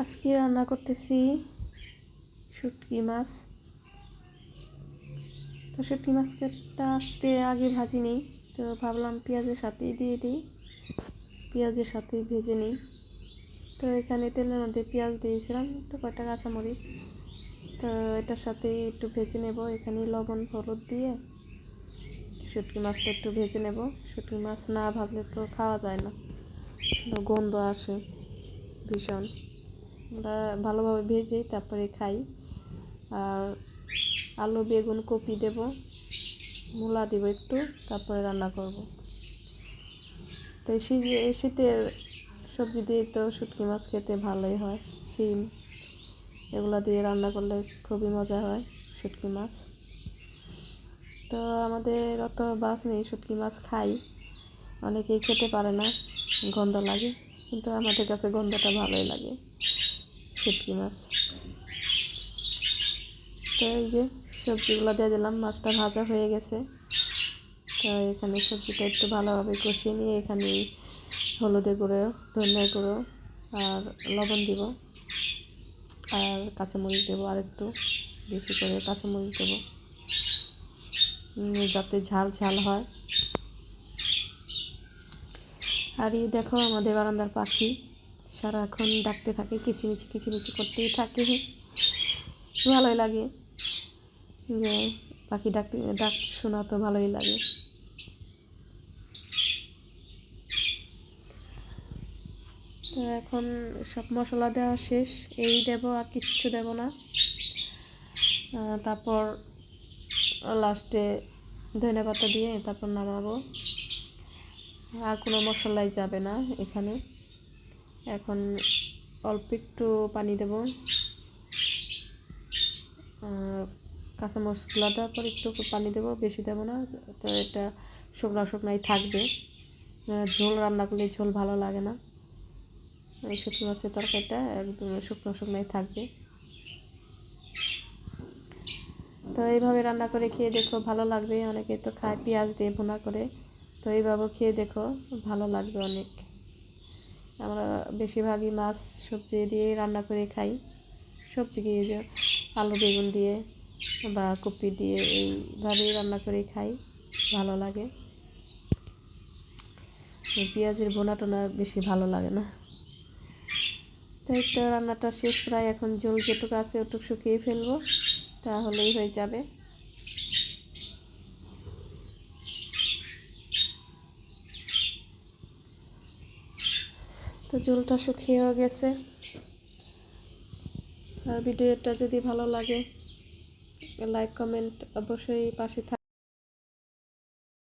আজকে রান্না করতেছি শুটকি মাছ। তো শুটকি মাছটা আজকে আগে ভাজি নিই, তো ভাবলাম পেঁয়াজের সাথেই দিয়ে দিই। পেঁয়াজের সাথেই ভেজে নিই। তো এখানে তেলের মধ্যে পেঁয়াজ দিয়েছিলাম, একটু কয়টা কাঁচামরিচ। তো এটার সাথে একটু ভেজে নেব, এখানে লবণ, হলুদ দিয়ে শুটকি মাছটা একটু ভেজে নেব। শুটকি মাছ না ভাজলে তো খাওয়া যায় না, গন্ধ আসে ভীষণ। আমরা ভালোভাবে ভেজে তারপরে খাই। আর আলু, বেগুন, কপি দেব, মূলা দেব একটু, তারপরে রান্না করব। তো শীতে শীতে সবজি দিয়ে তো শুটকি মাছ খেতে ভালোই হয়, সিম এগুলো দিয়ে রান্না করলে খুবই মজা হয় শুটকি মাছ। তো আমাদের অত বাস নেই, শুটকি মাছ খাই। অনেকেই খেতে পারে না, গন্ধ লাগে, কিন্তু আমাদের কাছে গন্ধটা ভালোই লাগে। শুটকি মাছ তো এই যে সবজিগুলো দিয়ে দিলাম, মাছটা ভাজা হয়ে গেছে। তো এখানে সবজিটা একটু ভালোভাবে কষিয়ে নিয়ে এখানে হলুদের গুঁড়ো, ধনিয়া গুঁড়ো আর লবণ দিব। আর কাঁচামরিচ দেবো আর একটু বেশি করে কাঁচামরিচ দেবো। যাতে ঝাল ঝাল হয়। আর এই দেখো আমাদের বারান্দার পাখি। সারাক্ষণ ডাকতে থাকে, কিচিমিচি কিচিমিচি করতেই থাকে। ভালোই লাগে। যে পাখি ডাকতে, ডাক শোনা তো ভালোই লাগে। তো এখন সব মশলা দেওয়া শেষ। এই দেব আর কিচ্ছু দেব না। তারপর লাস্টে ধনে পাতা দিয়ে তারপর নামাবো আর কোনো মশলাই যাবে না এখানে। এখন অল্প একটু পানি দেব। দেওয়ার পর একটু পানি দেবো, বেশি দেবো না, তো এটা শুকনা শুকনাই থাকবে। ঝোল রান্না করলে ঝোল ভালো লাগে না। এই শুকনো মাছের তরকারিটা একদম শুকনো শুকনাই থাকবে। তো এইভাবে রান্না করে খেয়ে দেখো, ভালো লাগবে। অনেকে তো খায় পেঁয়াজ দিয়ে ভুনা করে। তো এইভাবে খেয়ে দেখো, ভালো লাগবে অনেক। আমরা বেশিরভাগই মাছ, সবজি দিয়ে রান্না করে খাই। সবজি দিয়ে যে আলু, বেগুন দিয়ে বা কপি দিয়ে এইভাবেই রান্না করে খাই, ভালো লাগে। পেঁয়াজের বোনা টোনা বেশি ভালো লাগে না। তাই তো রান্নাটা শেষ, প্রায় এখন জল যেটুকু আছে ওটুক শুকিয়ে ফেলব, তাহলেই হয়ে যাবে। তো জলটা শুকিয়েও গেছে। আর ভিডিওটা যদি ভালো লাগে লাইক কমেন্ট অবশ্যই পাশে থাক